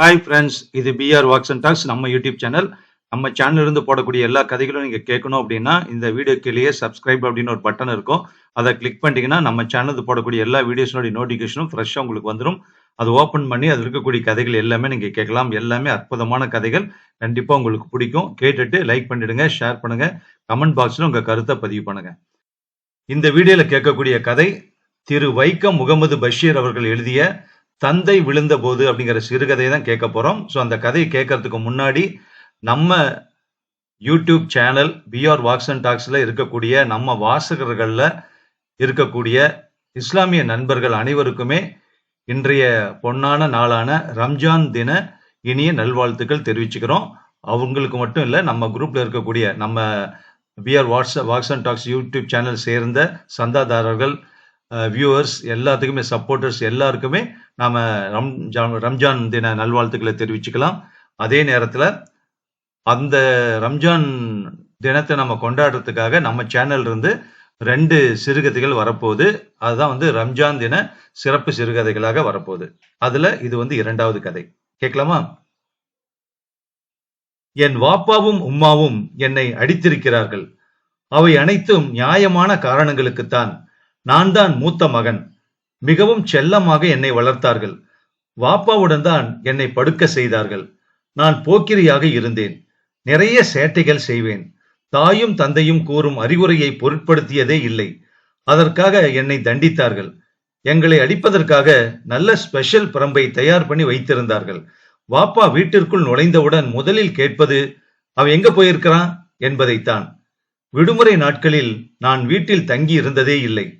Hi friends இது PR walks and talks நம்ம YouTube channel நம்ம சேனல் இருந்து போடக்கூடிய எல்லா கதைகளும் நீங்கள் கேட்கணும் அப்படின்னா இந்த வீடியோ கீழேயே சப்ஸ்கிரைப் அப்படின்னு ஒரு பட்டன் இருக்கும். அதை கிளிக் பண்ணிட்டீங்கன்னா நம்ம சேனலுக்கு போடக்கூடிய எல்லா வீடியோஸினுடைய நோட்டிஃபிகேஷனும் ஃப்ரெஷ்ஷாக உங்களுக்கு வந்துடும் அது ஓப்பன் பண்ணி அதில் இருக்கக்கூடிய கதைகள் எல்லாமே நீங்கள் கேட்கலாம். எல்லாமே அற்புதமான கதைகள். கண்டிப்பாக உங்களுக்கு பிடிக்கும். கேட்டுட்டு லைக் பண்ணிடுங்க ஷேர் பண்ணுங்க. கமெண்ட் பாக்ஸில் உங்கள் கருத்தை பதிவு பண்ணுங்க. இந்த வீடியோவில் கேட்கக்கூடிய கதை திரு வைக்கம் முகமது பஷீர் அவர்கள் எழுதிய தந்தை விழுந்த போது அப்படிங்கிற சிறுகதையை தான் கேட்க போறோம். ஸோ அந்த கதையை கேட்கறதுக்கு முன்னாடி நம்ம YouTube channel PR walks and டாக்ஸில் இருக்கக்கூடிய நம்ம வாசகர்களில் இருக்கக்கூடிய இஸ்லாமிய நண்பர்கள் அனைவருக்குமே இன்றைய பொன்னான நாளான ரம்ஜான் தின இனிய நல்வாழ்த்துக்கள் தெரிவிச்சுக்கிறோம். அவங்களுக்கு மட்டும் இல்லை நம்ம குரூப்பில் இருக்கக்கூடிய நம்ம PR what's walks and talks YouTube channel சேர்ந்த சந்தாதாரர்கள் வியூவர்ஸ் எல்லாத்துக்குமே சப்போர்ட்டர்ஸ் எல்லாருக்குமே நாம ரம்ஜான் ரம்ஜான் தின நல்வாழ்த்துக்களை தெரிவிச்சுக்கலாம். அதே நேரத்தில் அந்த ரம்ஜான் தினத்தை நம்ம கொண்டாடுறதுக்காக நம்ம சேனல் இருந்து ரெண்டு சிறுகதைகள் வரப்போகுது. அதுதான் வந்து ரம்ஜான் தின சிறப்பு சிறுகதைகளாக வரப்போகுது. அதுல இது வந்து இரண்டாவது கதை. கேட்கலாமா? என் வாப்பாவும் உம்மாவும் என்னை அடித்திருக்கிறார்கள். அவை அனைத்தும் நியாயமான காரணங்களுக்குத்தான். நான் தான் மூத்த மகன். மிகவும் செல்லமாக என்னை வளர்த்தார்கள். வாப்பாவுடன் தான் என்னை படுக்க செய்தார்கள். நான் போக்கிரியாக இருந்தேன். நிறைய சேட்டைகள் செய்வேன். தாயும் தந்தையும் கூறும் அறிவுரையை பொருட்படுத்தியதே இல்லை. அதற்காக என்னை தண்டித்தார்கள். எங்களை அடிப்பதற்காக நல்ல ஸ்பெஷல் பிரம்பை தயார் பண்ணி வைத்திருந்தார்கள். வாப்பா வீட்டிற்குள் நுழைந்தவுடன் முதலில் கேட்பது அவன் எங்க போயிருக்கிறான்? என்பதைத்தான். விடுமுறை நாட்களில் நான் வீட்டில் தங்கி இருந்ததே இல்லை.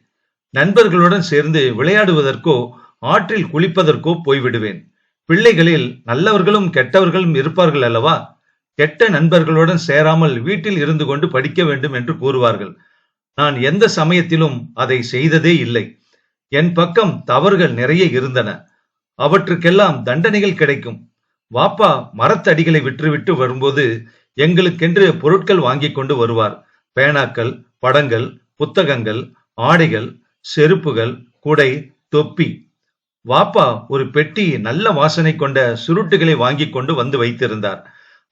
நண்பர்களுடன் சேர்ந்து விளையாடுவதற்கோ ஆற்றில் குளிப்பதற்கோ போய்விடுவேன். பிள்ளைகளில் நல்லவர்களும் கெட்டவர்களும் இருப்பார்கள் அல்லவா? கெட்ட நண்பர்களுடன் சேராமல் வீட்டில் இருந்து கொண்டு படிக்க வேண்டும் என்று கூறுவார்கள். நான் எந்த சமயத்திலும் அதை செய்ததே இல்லை. என் பக்கம் தவறுகள் நிறைய இருந்தன. அவற்றுக்கெல்லாம் தண்டனைகள் கிடைக்கும். வாப்பா மரத்தடிகளை விற்றுவிட்டு வரும்போது எங்களுக்கென்று பொருட்கள் வாங்கி கொண்டு வருவார். பேனாக்கள் படங்கள் புத்தகங்கள் ஆடைகள் செருப்புகள் குடை தொப்பி. வாப்பா ஒரு பெட்டி நல்ல வாசனை கொண்ட சுருட்டுகளை வாங்கி கொண்டு வந்து வைத்திருந்தார்.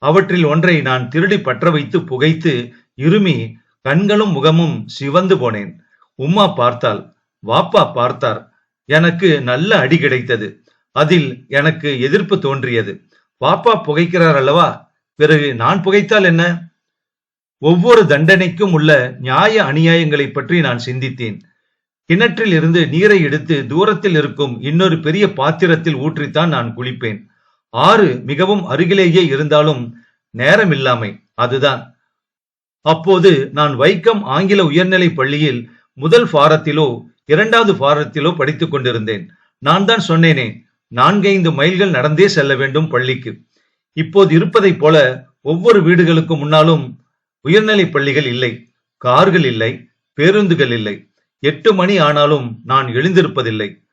அவற்றில் ஒன்றை நான் திருடி பற்ற வைத்து புகைத்து இருமி கண்களும் முகமும் சிவந்து போனேன். உம்மா பார்த்தாள் வாப்பா பார்த்தார். எனக்கு நல்ல அடி கிடைத்தது. அதில் எனக்கு எதிர்ப்பு தோன்றியது. வாப்பா புகைக்கிறார் அல்லவா? பிறகு நான் புகைத்தால் என்ன? ஒவ்வொரு தண்டனைக்கும் உள்ள நியாய அநியாயங்களை பற்றி நான் சிந்தித்தேன். கிணற்றில் இருந்து நீரை எடுத்து தூரத்தில் இருக்கும் இன்னொரு பெரிய பாத்திரத்தில் ஊற்றித்தான் நான் குளிப்பேன். ஆறு மிகவும் அருகிலேயே இருந்தாலும் நேரம் இல்லாமை அதுதான். அப்போது நான் வைக்கம் ஆங்கில உயர்நிலை பள்ளியில் முதல் ஃபாரத்திலோ இரண்டாவது ஃபாரத்திலோ படித்துக் கொண்டிருந்தேன். நான் தான் சொன்னேனே நான்கைந்து மைல்கள் நடந்தே செல்ல வேண்டும் பள்ளிக்கு. இப்போது இருப்பதைப் போல ஒவ்வொரு வீடுகளுக்கு முன்னாலும் உயர்நிலை பள்ளிகள் இல்லை கார்கள் இல்லை பேருந்துகள் இல்லை. எட்டு மணி ஆனாலும் நான் எழுந்திருப்பதில்லை.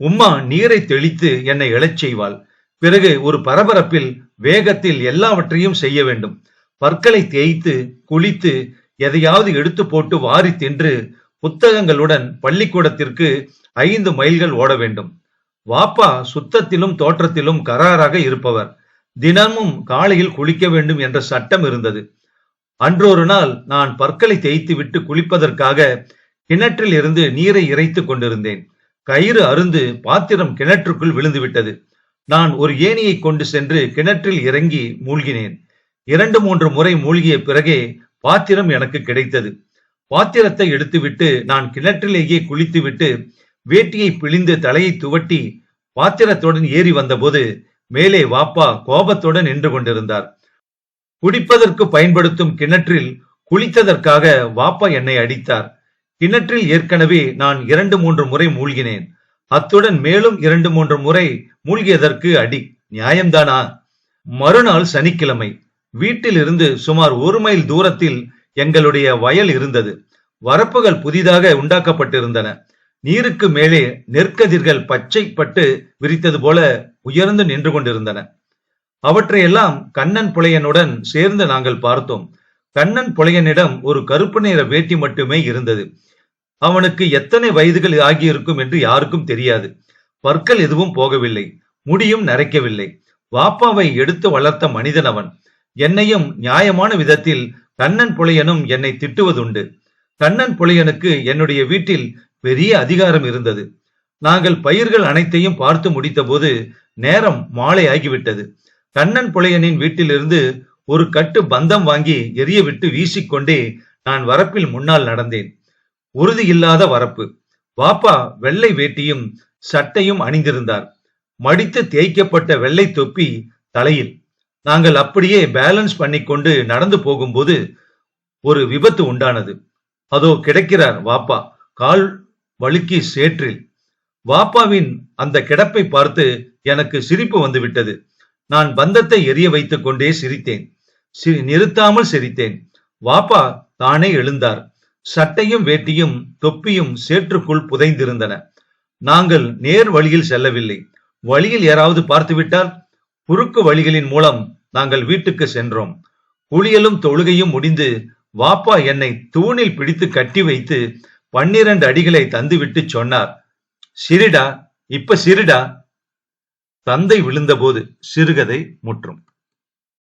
உம்மா நீரை தெளித்து என்னை எழச் செய்வாள். பிறகு ஒரு பரபரப்பில் வேகத்தில் எல்லாவற்றையும் செய்ய வேண்டும். பற்களை தேய்த்து குளித்து எதையாவது எடுத்து போட்டு வாரி தின்று புத்தகங்களுடன் பள்ளிக்கூடத்திற்கு ஐந்து மைல்கள் ஓட வேண்டும். வாப்பா சுத்தத்திலும் தோற்றத்திலும் கராராக இருப்பவர். தினமும் காலையில் குளிக்க வேண்டும் என்ற சட்டம் இருந்தது. அன்றொரு நாள் நான் பற்களை தேய்த்து விட்டு குளிப்பதற்காக கிணற்றில் இருந்து நீரை இறைத்துக் கொண்டிருந்தேன். கயிறு அருந்து பாத்திரம் கிணற்றுக்குள் விழுந்துவிட்டது. நான் ஒரு ஏணியை கொண்டு சென்று கிணற்றில் இறங்கி மூழ்கினேன். இரண்டு மூன்று முறை மூழ்கிய பிறகே பாத்திரம் எனக்கு கிடைத்தது. பாத்திரத்தை எடுத்துவிட்டு நான் கிணற்றிலேயே குளித்துவிட்டு வேட்டியை பிழிந்து தலையை துவட்டி பாத்திரத்துடன் ஏறி வந்தபோது மேலே வாப்பா கோபத்துடன் நின்று கொண்டிருந்தார். குடிப்பதற்கு பயன்படுத்தும் கிணற்றில் குளித்ததற்காக வாப்பா என்னை அடித்தார். கிணற்றில் ஏற்கனவே நான் இரண்டு மூன்று முறை மூழ்கினேன். அத்துடன் மேலும் இரண்டு மூன்று முறை மூழ்கியதற்கு அடி. நியாயம்தானா? மறுநாள் சனிக்கிழமை. வீட்டில் இருந்து சுமார் ஒரு மைல் தூரத்தில் எங்களுடைய வயல் இருந்தது. வரப்புகள் புதிதாக உண்டாக்கப்பட்டிருந்தன. நீருக்கு மேலே நெற்கதிர்கள் பச்சைப்பட்டு விரித்தது போல உயர்ந்து நின்று கொண்டிருந்தன. அவற்றையெல்லாம் கண்ணன் புலையனுடன் சேர்ந்து நாங்கள் பார்த்தோம். கண்ணன் புலையனிடம் ஒரு கருப்பு நிற வேட்டி மட்டுமே இருந்தது. அவனுக்கு எத்தனை வயதுகள் ஆகியிருக்கும் என்று யாருக்கும் தெரியாது. பற்கள் எதுவும் போகவில்லை. முடியும் நரைக்கவில்லை. வாப்பாவை எடுத்து வளர்த்த மனிதன் அவன். என்னையும் நியாயமான விதத்தில் கண்ணன் புலையனும் என்னை திட்டுவதுண்டு. கண்ணன் புலையனுக்கு என்னுடைய வீட்டில் பெரிய அதிகாரம் இருந்தது. நாங்கள் பயிர்கள் அனைத்தையும் பார்த்து முடித்தபோது நேரம் மாலை ஆகிவிட்டது கண்ணன் புலையனின் வீட்டிலிருந்து ஒரு கட்டு பந்தம் வாங்கி எரிய விட்டு வீசிக்கொண்டே நான் வரப்பில் முன்னால் நடந்தேன். உறுதி இல்லாத வரப்பு. வாப்பா வெள்ளை வேட்டியும் சட்டையும் அணிந்திருந்தார். மடித்து தேய்க்கப்பட்ட வெள்ளை தொப்பி தலையில். நாங்கள் அப்படியே பேலன்ஸ் பண்ணிக்கொண்டு நடந்து போகும்போது ஒரு விபத்து உண்டானது. அதோ கிடக்கிறார் வாப்பா. கால் வழுக்கி சேற்றில். வாப்பாவின் அந்த கிடப்பை பார்த்து எனக்கு சிரிப்பு வந்துவிட்டது. நான் பந்தத்தை எரிய வைத்துக் கொண்டே சிரித்தேன். நிறுத்தாமல் சிரித்தேன். வாப்பா தானே எழுந்தார். சட்டையும் வேட்டியும் தொப்பியும் சேற்றுக்குள் புதைந்திருந்தன. நாங்கள் நேர் வழியில் செல்லவில்லை. வழியில் யாராவது பார்த்துவிட்டால் குறுக்கு வழிகளின் மூலம் நாங்கள் வீட்டுக்கு சென்றோம். குளியலும் தொழுகையும் முடிந்து வாப்பா என்னை தூணில் பிடித்து கட்டி வைத்து பன்னிரண்டு அடிகளை தந்துவிட்டு சொன்னார். சிரிடா இப்ப சிரிடா தந்தை விழுந்தபோது சிறுகதை முற்றும்.